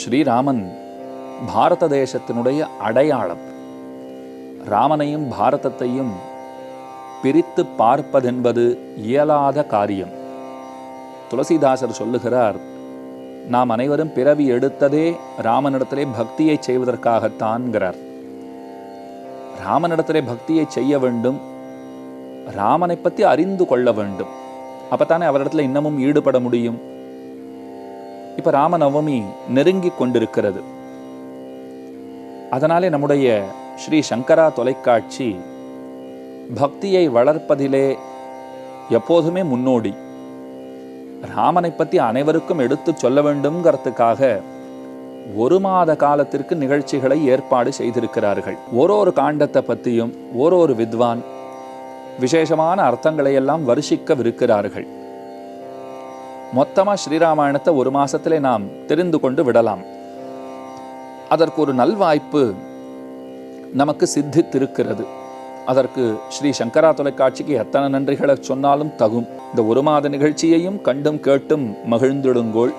ஸ்ரீராமன் பாரத தேசத்தினுடைய அடையாளம். ராமனையும் பாரதத்தையும் பிரித்து பார்ப்பதென்பது இயலாத காரியம். துளசிதாசர் சொல்லுகிறார் நாம் அனைவரும் பிறவி எடுத்ததே ராமனிடத்திலே பக்தியை செய்வதற்காகத்தான்கிறார். ராமனிடத்திலே பக்தியை செய்ய வேண்டும் ராமனை பற்றி அறிந்து கொள்ள வேண்டும். அப்பத்தானே அவரிடத்துல இன்னமும் ஈடுபட முடியும். இப்ப ராமநவமி நெருங்கி கொண்டிருக்கிறது. அதனாலே நம்முடைய ஸ்ரீ சங்கரா தொலைக்காட்சி பக்தியை வளர்ப்பதிலே எப்போதுமே முன்னோடி. ராமனை பற்றி அனைவருக்கும் எடுத்து சொல்ல வேண்டும்ங்கிறதுக்காக ஒரு மாத காலத்திற்கு நிகழ்ச்சிகளை ஏற்பாடு செய்திருக்கிறார்கள். ஒரு ஒரு காண்டத்தை பற்றியும் ஒரு ஒரு வித்வான் விசேஷமான அர்த்தங்களை எல்லாம் வருஷிக்கவிருக்கிறார்கள். மொத்தமா ஸ்ரீராமாயணத்தை ஒரு மாசத்திலே நாம் தெரிந்து கொண்டு விடலாம். அதற்கு ஒரு நல்வாய்ப்பு நமக்கு சித்தித்திருக்கிறது. அதற்கு ஸ்ரீ சங்கரா தொலைக்காட்சிக்கு எத்தனை நன்றிகளை சொன்னாலும் தகும். இந்த ஒரு மாத நிகழ்ச்சியையும் கண்டும் கேட்டும் மகிழ்ந்திடுங்கோள்.